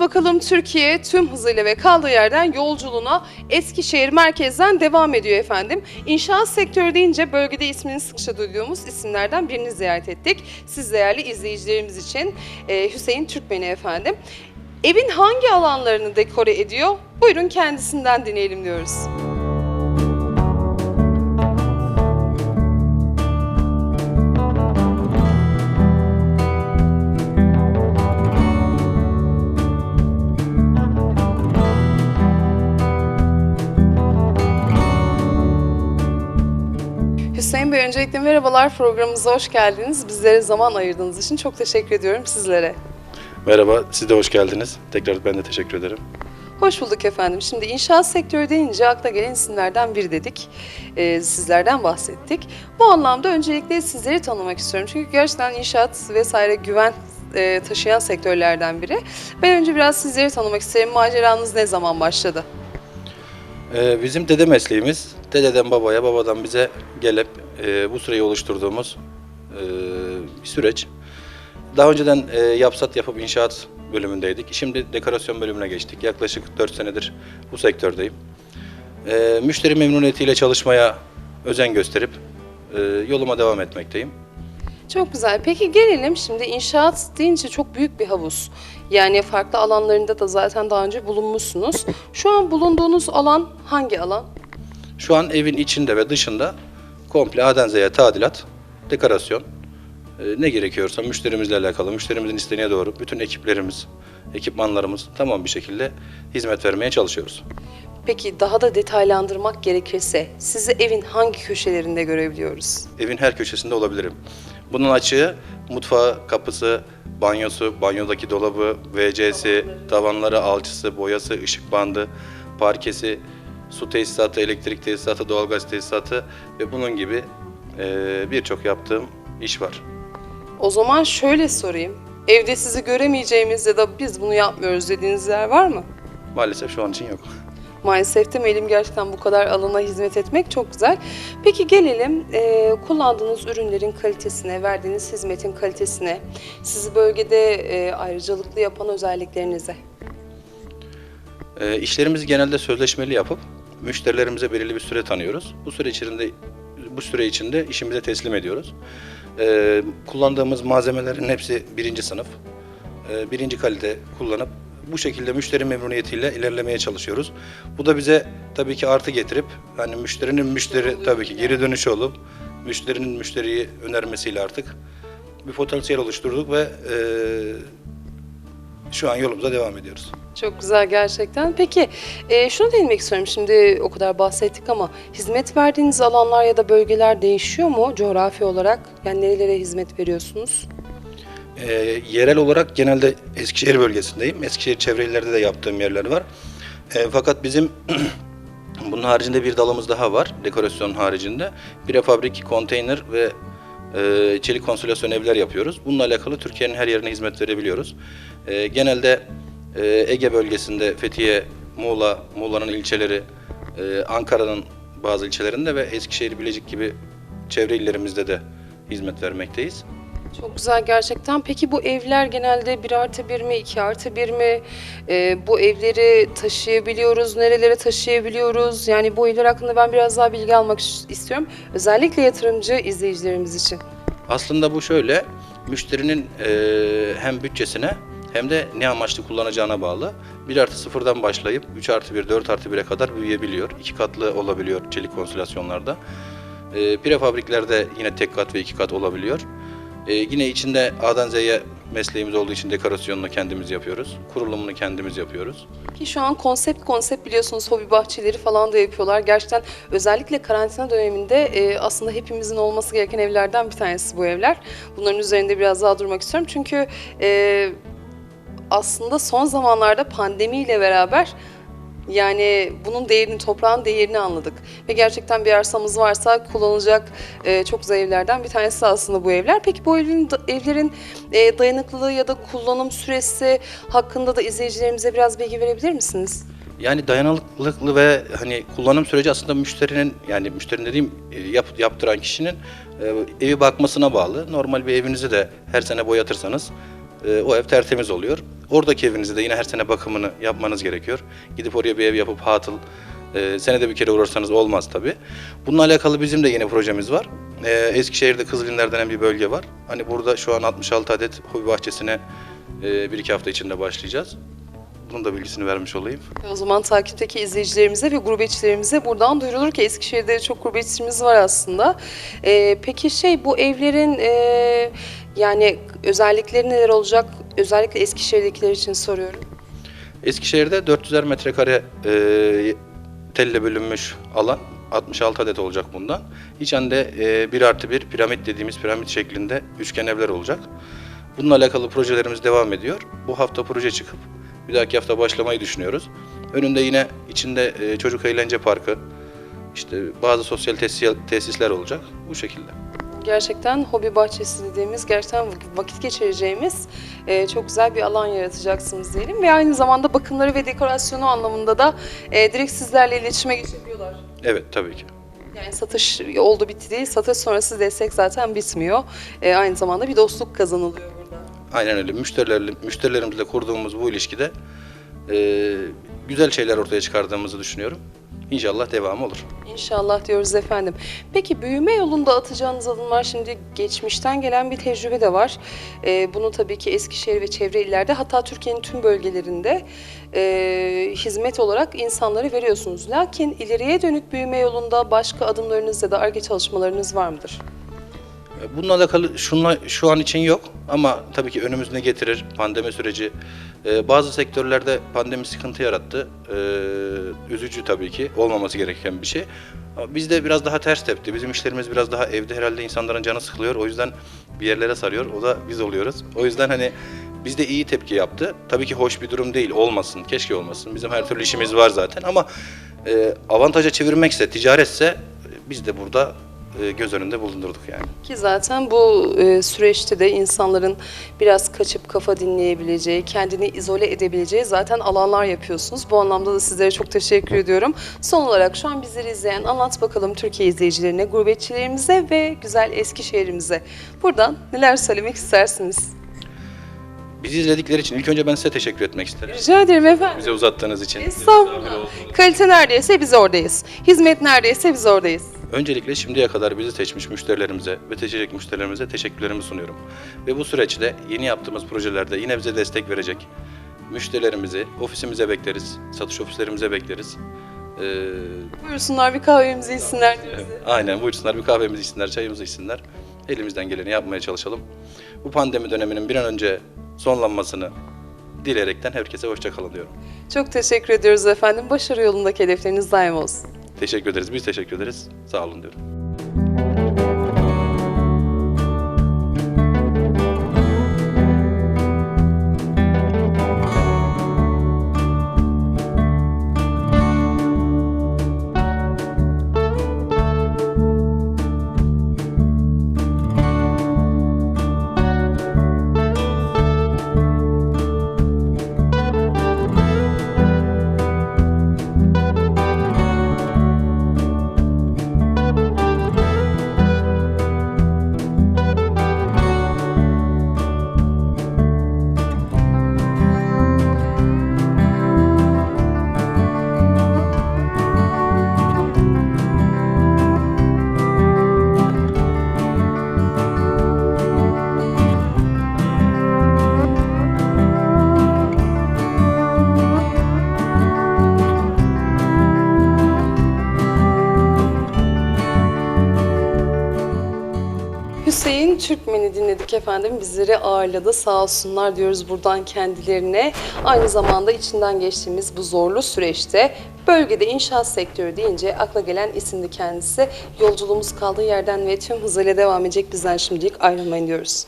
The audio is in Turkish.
Bakalım Türkiye tüm hızıyla ve kaldığı yerden yolculuğuna Eskişehir merkezden devam ediyor efendim. İnşaat sektörü deyince bölgede ismini sıkça duyduğumuz isimlerden birini ziyaret ettik. Siz değerli izleyicilerimiz için e, Hüseyin Türkmen'i efendim. Evin hangi alanlarını dekore ediyor? Buyurun kendisinden dinleyelim diyoruz. Öncelikle merhabalar programımıza hoş geldiniz. Bizlere zaman ayırdığınız için çok teşekkür ediyorum sizlere. Merhaba, siz de hoş geldiniz. Tekrar ben de teşekkür ederim. Hoş bulduk efendim. Şimdi inşaat sektörü deyince akla gelen isimlerden biri dedik. Ee, sizlerden bahsettik. Bu anlamda öncelikle sizleri tanımak istiyorum. Çünkü gerçekten inşaat vesaire güven e, taşıyan sektörlerden biri. Ben önce biraz sizleri tanımak isterim. Maceranız ne zaman başladı? Ee, bizim dede mesleğimiz, dededen babaya, babadan bize gelip e, bu süreyi oluşturduğumuz e, bir süreç. Daha önceden e, yapsat yapıp inşaat bölümündeydik. Şimdi dekorasyon bölümüne geçtik. Yaklaşık 4 senedir bu sektördeyim. E, müşteri memnuniyetiyle çalışmaya özen gösterip e, yoluma devam etmekteyim. Çok güzel. Peki gelelim şimdi inşaat deyince çok büyük bir havuz. Yani farklı alanlarında da zaten daha önce bulunmuşsunuz. Şu an bulunduğunuz alan hangi alan? Şu an evin içinde ve dışında komple A'dan Z'ye tadilat, dekorasyon, e, ne gerekiyorsa müşterimizle alakalı, müşterimizin isteğine doğru bütün ekiplerimiz, ekipmanlarımız tamam bir şekilde hizmet vermeye çalışıyoruz. Peki daha da detaylandırmak gerekirse sizi evin hangi köşelerinde görebiliyoruz? Evin her köşesinde olabilirim. Bunun açığı mutfağı, kapısı, banyosu, banyodaki dolabı, WC'si, tavanları, alçısı, boyası, ışık bandı, parkesi, su tesisatı, elektrik tesisatı, doğalgaz tesisatı ve bunun gibi e, birçok yaptığım iş var. O zaman şöyle sorayım. Evde sizi göremeyeceğimiz ya da biz bunu yapmıyoruz dediğiniz yer var mı? Maalesef şu an için yok. Maalesef demeyelim gerçekten bu kadar alana hizmet etmek çok güzel. Peki gelelim e, kullandığınız ürünlerin kalitesine, verdiğiniz hizmetin kalitesine, sizi bölgede e, ayrıcalıklı yapan özelliklerinize. E, işlerimizi genelde sözleşmeli yapıp müşterilerimize belirli bir süre tanıyoruz. Bu süre içinde bu süre içinde işimize teslim ediyoruz. E, kullandığımız malzemelerin hepsi birinci sınıf, e, birinci kalite kullanıp bu şekilde müşteri memnuniyetiyle ilerlemeye çalışıyoruz. Bu da bize tabii ki artı getirip hani müşterinin müşteri tabii ki geri dönüşü olup müşterinin müşteriyi önermesiyle artık bir potansiyel oluşturduk ve e, şu an yolumuza devam ediyoruz. Çok güzel gerçekten. Peki e, şunu değinmek istiyorum. Şimdi o kadar bahsettik ama hizmet verdiğiniz alanlar ya da bölgeler değişiyor mu coğrafi olarak? Yani nerelere hizmet veriyorsunuz? Ee, yerel olarak genelde Eskişehir bölgesindeyim. Eskişehir çevre illerde de yaptığım yerler var. Ee, fakat bizim bunun haricinde bir dalımız daha var. Dekorasyon haricinde. Prefabrik, konteyner ve e, çelik konsolasyon evler yapıyoruz. Bununla alakalı Türkiye'nin her yerine hizmet verebiliyoruz. Ee, genelde e, Ege bölgesinde Fethiye, Muğla, Muğla'nın ilçeleri, e, Ankara'nın bazı ilçelerinde ve Eskişehir, Bilecik gibi çevre illerimizde de hizmet vermekteyiz. Çok güzel gerçekten. Peki bu evler genelde 1 artı 1 mi, 2 artı 1 mi? E, bu evleri taşıyabiliyoruz, nerelere taşıyabiliyoruz? Yani bu evler hakkında ben biraz daha bilgi almak istiyorum. Özellikle yatırımcı izleyicilerimiz için. Aslında bu şöyle, müşterinin eee, hem bütçesine hem de ne amaçlı kullanacağına bağlı. 1 artı sıfırdan başlayıp 3 artı 1, 4 artı 1'e kadar büyüyebiliyor. İki katlı olabiliyor çelik konsolasyonlarda. Eee prefabriklerde yine tek kat ve iki kat olabiliyor. Eee, yine içinde A'dan Z'ye mesleğimiz olduğu için dekorasyonunu kendimiz yapıyoruz. Kurulumunu kendimiz yapıyoruz. Ki şu an konsept konsept biliyorsunuz hobi bahçeleri falan da yapıyorlar. Gerçekten özellikle karantina döneminde e, aslında hepimizin olması gereken evlerden bir tanesi bu evler. Bunların üzerinde biraz daha durmak istiyorum. Çünkü e, aslında son zamanlarda pandemiyle beraber yani bunun değerini, toprağın değerini anladık. Ve gerçekten bir arsamız varsa kullanılacak e, çok güzel evlerden bir tanesi aslında bu evler. Peki bu evlerin, evlerin e, dayanıklılığı ya da kullanım süresi hakkında da izleyicilerimize biraz bilgi verebilir misiniz? Yani dayanıklılıklı ve hani kullanım süreci aslında müşterinin yani müşterinin dediğim e, yap, yaptıran kişinin e, evi bakmasına bağlı. Normal bir evinizi de her sene boyatırsanız e, o ev tertemiz oluyor. Oradaki evinizi de yine her sene bakımını yapmanız gerekiyor. Gidip oraya bir ev yapıp hatıl e, senede bir kere uğrarsanız olmaz tabii. Bununla alakalı bizim de yeni projemiz var. E, Eskişehir'de Kızılinler denen bir bölge var. Hani burada şu an 66 adet hobi bahçesine e, bir iki hafta içinde başlayacağız. Bunun da bilgisini vermiş olayım. O zaman takipteki izleyicilerimize ve gurbetçilerimize buradan duyurulur ki Eskişehir'de çok gurbetçimiz var aslında. Ee, peki şey bu evlerin e, yani özellikleri neler olacak? Özellikle Eskişehir'dekiler için soruyorum. Eskişehir'de 400'er metrekare e, telle bölünmüş alan 66 adet olacak bundan. İçinde e, 1 artı 1 piramit dediğimiz piramit şeklinde üçgen evler olacak. Bununla alakalı projelerimiz devam ediyor. Bu hafta proje çıkıp bir dahaki hafta başlamayı düşünüyoruz. Önünde yine içinde e, çocuk eğlence parkı, işte bazı sosyal tesis- tesisler olacak bu şekilde. Gerçekten hobi bahçesi dediğimiz, gerçekten vakit geçireceğimiz e, çok güzel bir alan yaratacaksınız diyelim. Ve aynı zamanda bakımları ve dekorasyonu anlamında da e, direkt sizlerle iletişime geçebiliyorlar. Evet tabii ki. Yani satış oldu bitti değil, satış sonrası destek zaten bitmiyor. E, aynı zamanda bir dostluk kazanılıyor burada. Aynen öyle. Müşterilerle, müşterilerimizle kurduğumuz bu ilişkide e, güzel şeyler ortaya çıkardığımızı düşünüyorum. İnşallah devamı olur. İnşallah diyoruz efendim. Peki büyüme yolunda atacağınız adımlar şimdi geçmişten gelen bir tecrübe de var. Ee, bunu tabii ki Eskişehir ve çevre illerde hatta Türkiye'nin tüm bölgelerinde e, hizmet olarak insanlara veriyorsunuz. Lakin ileriye dönük büyüme yolunda başka adımlarınız ya da ARGE çalışmalarınız var mıdır? Bununla alakalı şunla, şu an için yok ama tabii ki önümüz ne getirir pandemi süreci. E, bazı sektörlerde pandemi sıkıntı yarattı. E, üzücü tabii ki olmaması gereken bir şey. Ama Bizde biraz daha ters tepti. Bizim işlerimiz biraz daha evde herhalde insanların canı sıkılıyor. O yüzden bir yerlere sarıyor. O da biz oluyoruz. O yüzden hani bizde iyi tepki yaptı. Tabii ki hoş bir durum değil. Olmasın. Keşke olmasın. Bizim her türlü işimiz var zaten ama e, avantaja çevirmekse, ticaretse biz de burada göz önünde bulundurduk yani. Ki zaten bu e, süreçte de insanların biraz kaçıp kafa dinleyebileceği, kendini izole edebileceği zaten alanlar yapıyorsunuz. Bu anlamda da sizlere çok teşekkür ediyorum. Son olarak şu an bizleri izleyen Anlat Bakalım Türkiye izleyicilerine, gurbetçilerimize ve güzel Eskişehir'imize buradan neler söylemek istersiniz? Bizi izledikleri için ilk önce ben size teşekkür etmek isterim. Rica ederim efendim. Bize uzattığınız için. Estağfurullah. Kalite neredeyse biz oradayız. Hizmet neredeyse biz oradayız. Öncelikle şimdiye kadar bizi seçmiş müşterilerimize ve seçecek müşterilerimize teşekkürlerimi sunuyorum. Ve bu süreçte yeni yaptığımız projelerde yine bize destek verecek müşterilerimizi ofisimize bekleriz, satış ofislerimize bekleriz. Ee, Buyursunlar bir kahvemizi içsinler diyoruz. aynen buyursunlar bir kahvemizi içsinler, çayımızı içsinler. Elimizden geleni yapmaya çalışalım. Bu pandemi döneminin bir an önce sonlanmasını dileyerekten herkese hoşçakalın diyorum. Çok teşekkür ediyoruz efendim. Başarı yolundaki hedefleriniz daim olsun. Teşekkür ederiz, biz teşekkür ederiz. Sağ olun diyorum. Türkmen'i dinledik efendim. Bizleri ağırladı. Sağ olsunlar diyoruz buradan kendilerine. Aynı zamanda içinden geçtiğimiz bu zorlu süreçte bölgede inşaat sektörü deyince akla gelen isimdi kendisi. Yolculuğumuz kaldığı yerden ve tüm hızıyla devam edecek bizden şimdilik ayrılmayın diyoruz.